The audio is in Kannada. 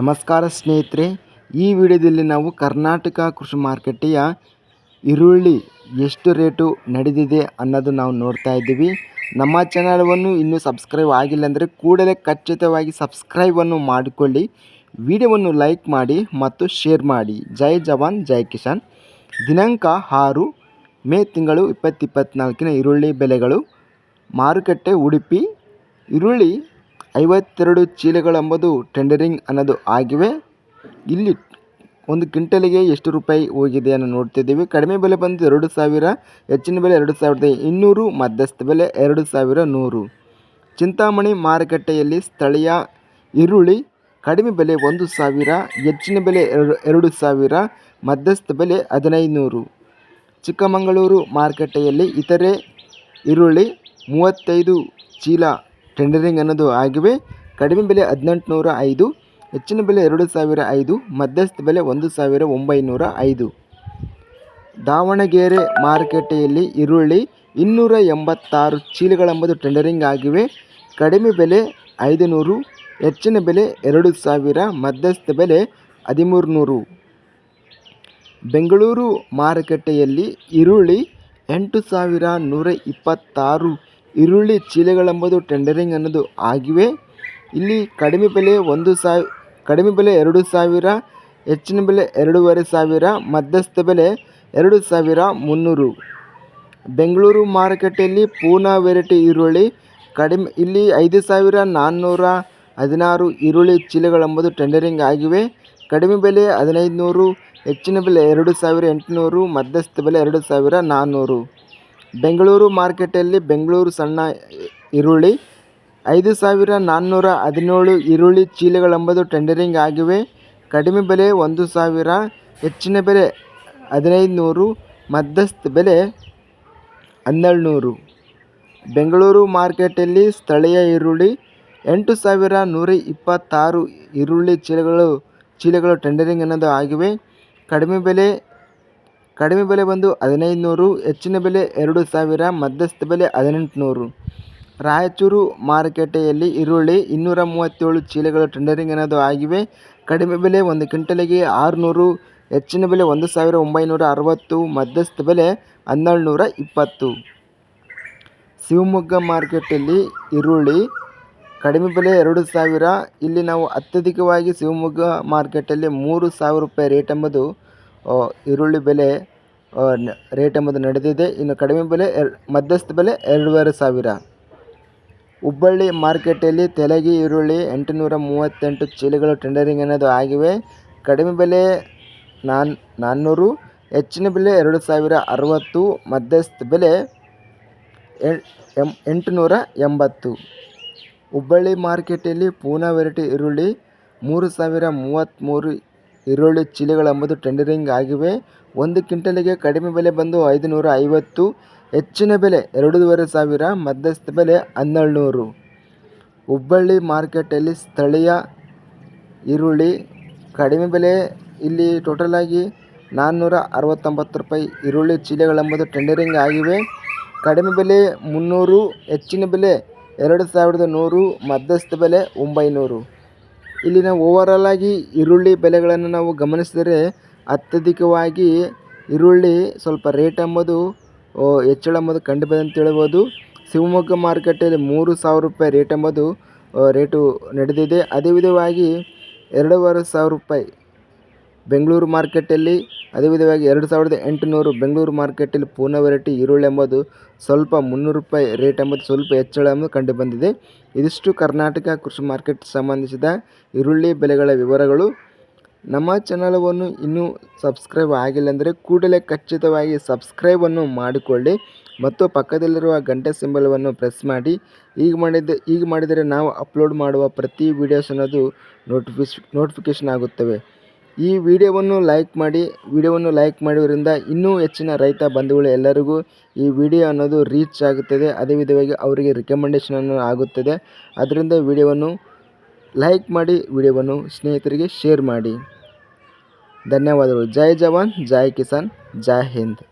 ನಮಸ್ಕಾರ ಸ್ನೇಹಿತರೆ, ಈ ವಿಡಿಯೋದಲ್ಲಿ ನಾವು ಕರ್ನಾಟಕ ಕೃಷಿ ಮಾರುಕಟ್ಟೆಯ ಈರುಳ್ಳಿ ಎಷ್ಟು ರೇಟು ನಡೆದಿದೆ ಅನ್ನೋದು ನಾವು ನೋಡ್ತಾ ಇದ್ದೀವಿ. ನಮ್ಮ ಚಾನಲವನ್ನು ಇನ್ನೂ ಸಬ್ಸ್ಕ್ರೈಬ್ ಆಗಿಲ್ಲ ಅಂದರೆ ಕೂಡಲೇ ಖಚಿತವಾಗಿ ಸಬ್ಸ್ಕ್ರೈಬನ್ನು ಮಾಡಿಕೊಳ್ಳಿ. ವಿಡಿಯೋವನ್ನು ಲೈಕ್ ಮಾಡಿ ಮತ್ತು ಶೇರ್ ಮಾಡಿ. ಜೈ ಜವಾನ್, ಜೈ ಕಿಸಾನ್. ದಿನಾಂಕ ಆರು, ಮೇ ತಿಂಗಳು ಇಪ್ಪತ್ತಿಪ್ಪತ್ನಾಲ್ಕಿನ ಈರುಳ್ಳಿ ಬೆಲೆಗಳು. ಮಾರುಕಟ್ಟೆ ಉಡುಪಿ. ಈರುಳ್ಳಿ ಐವತ್ತೆರಡು ಚೀಲಗಳೆಂಬುದು ಟೆಂಡರಿಂಗ್ ಅನ್ನೋದು ಆಗಿವೆ. ಇಲ್ಲಿ ಒಂದು ಕ್ವಿಂಟಲಿಗೆ ಎಷ್ಟು ರೂಪಾಯಿ ಹೋಗಿದೆ ಅನ್ನೋ ನೋಡ್ತಿದ್ದೀವಿ. ಕಡಿಮೆ ಬೆಲೆ ಬಂದು ಎರಡು ಸಾವಿರ, ಹೆಚ್ಚಿನ ಬೆಲೆ ಎರಡು ಸಾವಿರದ ಇನ್ನೂರು, ಮಧ್ಯಸ್ಥ ಬೆಲೆ ಎರಡು ಸಾವಿರ ನೂರು. ಚಿಂತಾಮಣಿ ಮಾರುಕಟ್ಟೆಯಲ್ಲಿ ಸ್ಥಳೀಯ ಈರುಳ್ಳಿ ಕಡಿಮೆ ಬೆಲೆ ಒಂದು ಸಾವಿರ, ಹೆಚ್ಚಿನ ಬೆಲೆ ಎರಡು ಎರಡು ಸಾವಿರ, ಮಧ್ಯಸ್ಥ ಬೆಲೆ ಹದಿನೈದುನೂರು. ಚಿಕ್ಕಮಗಳೂರು ಮಾರುಕಟ್ಟೆಯಲ್ಲಿ ಇತರೆ ಈರುಳ್ಳಿ ಮೂವತ್ತೈದು ಚೀಲ ಟೆಂಡರಿಂಗ್ ಅನ್ನೋದು ಆಗಿವೆ. ಕಡಿಮೆ ಬೆಲೆ ಹದಿನೆಂಟುನೂರ ಐದು, ಹೆಚ್ಚಿನ ಬೆಲೆ ಎರಡು ಸಾವಿರ ಐದು, ಮಧ್ಯಸ್ಥ ಬೆಲೆ ಒಂದು ಸಾವಿರ ಒಂಬೈನೂರ ಐದು. ದಾವಣಗೆರೆ ಮಾರುಕಟ್ಟೆಯಲ್ಲಿ ಈರುಳ್ಳಿ ಇನ್ನೂರ ಎಂಬತ್ತಾರು ಚೀಲಗಳೆಂಬುದು ಟೆಂಡರಿಂಗ್ ಆಗಿವೆ. ಕಡಿಮೆ ಬೆಲೆ ಐದು ನೂರು ಹೆಚ್ಚಿನ ಬೆಲೆ ಎರಡು ಸಾವಿರ, ಮಧ್ಯಸ್ಥ ಬೆಲೆ ಹದಿಮೂರು ನೂರು ಬೆಂಗಳೂರು ಮಾರುಕಟ್ಟೆಯಲ್ಲಿ ಈರುಳ್ಳಿ ಎಂಟು ಸಾವಿರ ನೂರ ಇಪ್ಪತ್ತಾರು ಈರುಳ್ಳಿ ಚೀಲಗಳೆಂಬುದು ಟೆಂಡರಿಂಗ್ ಅನ್ನೋದು ಆಗಿವೆ. ಇಲ್ಲಿ ಕಡಿಮೆ ಬೆಲೆ ಒಂದು ಸಾವಿ ಕಡಿಮೆ ಬೆಲೆ ಎರಡು ಸಾವಿರ, ಹೆಚ್ಚಿನ ಬೆಲೆ ಎರಡೂವರೆ ಸಾವಿರ, ಮಧ್ಯಸ್ಥ ಬೆಲೆ ಎರಡು ಸಾವಿರ ಮುನ್ನೂರು. ಬೆಂಗಳೂರು ಮಾರುಕಟ್ಟೆಯಲ್ಲಿ ಪೂನಾ ವೆರೈಟಿ ಈರುಳ್ಳಿ, ಕಡಿಮೆ, ಇಲ್ಲಿ ಐದು ಸಾವಿರ ನಾನ್ನೂರ ಹದಿನಾರು ಈರುಳ್ಳಿ ಚೀಲಗಳೆಂಬುದು ಟೆಂಡರಿಂಗ್ ಆಗಿವೆ. ಕಡಿಮೆ ಬೆಲೆ ಹದಿನೈದು ನೂರು, ಹೆಚ್ಚಿನ ಬೆಲೆ ಎರಡು ಸಾವಿರ ಎಂಟುನೂರು, ಮಧ್ಯಸ್ಥ ಬೆಲೆ ಎರಡು ಸಾವಿರ ನಾನ್ನೂರು. ಬೆಂಗಳೂರು ಮಾರ್ಕೆಟಲ್ಲಿ ಬೆಂಗಳೂರು ಸಣ್ಣ ಈರುಳ್ಳಿ, ಐದು ಸಾವಿರ ನಾನ್ನೂರ ಹದಿನೇಳು ಈರುಳ್ಳಿ ಚೀಲಗಳೆಂಬುದು ಟೆಂಡರಿಂಗ್ ಆಗಿವೆ. ಕಡಿಮೆ ಬೆಲೆ ಒಂದು ಸಾವಿರ, ಹೆಚ್ಚಿನ ಬೆಲೆ ಹದಿನೈದು ನೂರು ಮಧ್ಯಸ್ಥ ಬೆಲೆ ಹನ್ನೆರಡು ನೂರು ಬೆಂಗಳೂರು ಮಾರ್ಕೆಟಲ್ಲಿ ಸ್ಥಳೀಯ ಈರುಳ್ಳಿ, ಎಂಟು ಸಾವಿರ ನೂರ ಇಪ್ಪತ್ತಾರು ಈರುಳ್ಳಿ ಚೀಲಗಳು ಚೀಲಗಳು ಟೆಂಡರಿಂಗ್ ಅನ್ನೋದು ಆಗಿವೆ. ಕಡಿಮೆ ಬೆಲೆ ಕಡಿಮೆ ಬೆಲೆ ಬಂದು ಹದಿನೈದು ನೂರು ಹೆಚ್ಚಿನ ಬೆಲೆ ಎರಡು ಸಾವಿರ, ಮಧ್ಯಸ್ಥ ಬೆಲೆ ಹದಿನೆಂಟುನೂರು. ರಾಯಚೂರು ಮಾರುಕಟ್ಟೆಯಲ್ಲಿ ಈರುಳ್ಳಿ ಇನ್ನೂರ ಮೂವತ್ತೇಳು ಚೀಲಗಳು ಟೆಂಡರಿಂಗ್ ಅನ್ನೋದು ಆಗಿವೆ? ಕಡಿಮೆ ಬೆಲೆ ಒಂದು ಕ್ವಿಂಟಲಿಗೆ ಆರುನೂರು, ಹೆಚ್ಚಿನ ಬೆಲೆ ಒಂದು ಸಾವಿರ ಒಂಬೈನೂರ ಅರವತ್ತು, ಮಧ್ಯಸ್ಥ ಬೆಲೆ ಹನ್ನೆರಡು ನೂರ ಇಪ್ಪತ್ತು. ಶಿವಮೊಗ್ಗ ಮಾರ್ಕೆಟಲ್ಲಿ ಈರುಳ್ಳಿ ಕಡಿಮೆ ಬೆಲೆ ಎರಡು ಸಾವಿರ, ಇಲ್ಲಿ ನಾವು ಅತ್ಯಧಿಕವಾಗಿ ಶಿವಮೊಗ್ಗ ಮಾರ್ಕೆಟಲ್ಲಿ ಮೂರು ಸಾವಿರ ರೂಪಾಯಿ ರೇಟ್ ಎಂಬುದು ಈರುಳ್ಳಿ ಬೆಲೆ ರೇಟ್ ಎಂಬುದು ನಡೆದಿದೆ. ಇನ್ನು ಕಡಿಮೆ ಬೆಲೆ ಮಧ್ಯಸ್ಥ ಬೆಲೆ ಎರಡೂವರೆ ಸಾವಿರ. ಹುಬ್ಬಳ್ಳಿ ಮಾರ್ಕೆಟಲ್ಲಿ ತೆಲಗಿ ಈರುಳ್ಳಿ ಎಂಟುನೂರ ಮೂವತ್ತೆಂಟು ಚೀಲಗಳು ಟೆಂಡರಿಂಗ್ ಅನ್ನೋದು ಆಗಿವೆ. ಕಡಿಮೆ ಬೆಲೆ ನಾನ್, ನಾನ್ನೂರು, ಹೆಚ್ಚಿನ ಬೆಲೆ ಎರಡು ಸಾವಿರ ಅರವತ್ತು, ಮಧ್ಯಸ್ಥ ಬೆಲೆ ಎಂಟುನೂರ ಎಂಬತ್ತು. ಹುಬ್ಬಳ್ಳಿ ಮಾರ್ಕೆಟಲ್ಲಿ ಪೂನಾ ವೆರೈಟಿ ಈರುಳ್ಳಿ ಮೂರು ಸಾವಿರ ಮೂವತ್ತ್ಮೂರು ಈರುಳ್ಳಿ ಚೀಲಗಳೆಂಬುದು ಟೆಂಡರಿಂಗ್ ಆಗಿವೆ. ಒಂದು ಕ್ವಿಂಟಲಿಗೆ ಕಡಿಮೆ ಬೆಲೆ ಬಂದು ಐದು ನೂರ ಐವತ್ತು ಹೆಚ್ಚಿನ ಬೆಲೆ ಎರಡೂವರೆ ಸಾವಿರ, ಮಧ್ಯಸ್ಥ ಬೆಲೆ ಹನ್ನೆರಡು ನೂರು ಹುಬ್ಬಳ್ಳಿ ಮಾರ್ಕೆಟಲ್ಲಿ ಸ್ಥಳೀಯ ಈರುಳ್ಳಿ ಕಡಿಮೆ ಬೆಲೆ ಇಲ್ಲಿ ಟೋಟಲಾಗಿ ನಾನ್ನೂರ ಅರವತ್ತೊಂಬತ್ತು ರೂಪಾಯಿ. ಈರುಳ್ಳಿ ಚೀಲಗಳೆಂಬುದು ಟೆಂಡರಿಂಗ್ ಆಗಿವೆ. ಕಡಿಮೆ ಬೆಲೆ ಮುನ್ನೂರು, ಹೆಚ್ಚಿನ ಬೆಲೆ ಎರಡು ಸಾವಿರದ ನೂರು, ಮಧ್ಯಸ್ಥ ಬೆಲೆ ಒಂಬೈನೂರು. ಇಲ್ಲಿ ನಾವು ಓವರಾಲ್ ಆಗಿ ಈರುಳ್ಳಿ ಬೆಲೆಗಳನ್ನು ನಾವು ಗಮನಿಸಿದರೆ ಅತ್ಯಧಿಕವಾಗಿ ಈರುಳ್ಳಿ ಸ್ವಲ್ಪ ರೇಟ್ ಎಂಬುದು ಹೆಚ್ಚಳ ಎಂಬುದು ಕಂಡು ಬಂದಿದೆ ಅಂತ ಹೇಳ್ಬೋದು. ಶಿವಮೊಗ್ಗ ಮಾರುಕಟ್ಟೆಯಲ್ಲಿ ಮೂರು ಸಾವಿರ ರೂಪಾಯಿ ರೇಟ್ ಎಂಬುದು ರೇಟು ನಡೆದಿದೆ. ಅದೇ ವಿಧವಾಗಿ ಎರಡೂವರೆ ಸಾವಿರ ರೂಪಾಯಿ ಬೆಂಗಳೂರು ಮಾರ್ಕೆಟಲ್ಲಿ ಅದೇ ವಿಧವಾಗಿ ಎರಡು ಸಾವಿರದ ಎಂಟುನೂರು ಬೆಂಗಳೂರು ಮಾರ್ಕೆಟಲ್ಲಿ ಪೂರ್ಣ ವೆರೈಟಿ ಈರುಳ್ಳಿ ಎಂಬುದು ಸ್ವಲ್ಪ ಮುನ್ನೂರು ರೂಪಾಯಿ ರೇಟ್ ಎಂಬುದು ಸ್ವಲ್ಪ ಹೆಚ್ಚಳ ಎಂಬುದು ಕಂಡು ಬಂದಿದೆ. ಇದಿಷ್ಟು ಕರ್ನಾಟಕ ಕೃಷಿ ಮಾರ್ಕೆಟ್ ಸಂಬಂಧಿಸಿದ ಈರುಳ್ಳಿ ಬೆಲೆಗಳ ವಿವರಗಳು. ನಮ್ಮ ಚಾನಲವನ್ನು ಇನ್ನೂ ಸಬ್ಸ್ಕ್ರೈಬ್ ಆಗಿಲ್ಲ ಅಂದರೆ ಕೂಡಲೇ ಖಚಿತವಾಗಿ ಸಬ್ಸ್ಕ್ರೈಬನ್ನು ಮಾಡಿಕೊಳ್ಳಿ ಮತ್ತು ಪಕ್ಕದಲ್ಲಿರುವ ಗಂಟೆ ಸಿಂಬಲವನ್ನು ಪ್ರೆಸ್ ಮಾಡಿ. ಈಗ ಮಾಡಿದ ಈಗ ಮಾಡಿದರೆ ನಾವು ಅಪ್ಲೋಡ್ ಮಾಡುವ ಪ್ರತಿ ವಿಡಿಯೋಸ್ ಅನ್ನೋದು ನೋಟಿಫಿಸ್ ನೋಟಿಫಿಕೇಷನ್ ಆಗುತ್ತವೆ. ಈ ವಿಡಿಯೋವನ್ನು ಲೈಕ್ ಮಾಡಿ, ವಿಡಿಯೋವನ್ನು ಲೈಕ್ ಮಾಡೋದ್ರಿಂದ ಇನ್ನೂ ಹೆಚ್ಚಿನ ರೈತ ಬಂಧುಗಳು ಎಲ್ಲರಿಗೂ ಈ ವಿಡಿಯೋ ಅನ್ನೋದು ರೀಚ್ ಆಗುತ್ತದೆ. ಅದೇ ವಿಧವಾಗಿ ಅವರಿಗೆ ರಿಕಮೆಂಡೇಷನ್ ಆಗುತ್ತದೆ. ಅದರಿಂದ ವಿಡಿಯೋವನ್ನು ಲೈಕ್ ಮಾಡಿ, ವಿಡಿಯೋವನ್ನು ಸ್ನೇಹಿತರಿಗೆ ಶೇರ್ ಮಾಡಿ. ಧನ್ಯವಾದಗಳು. ಜೈ ಜವಾನ್, ಜೈ ಕಿಸಾನ್, ಜೈ ಹಿಂದ್.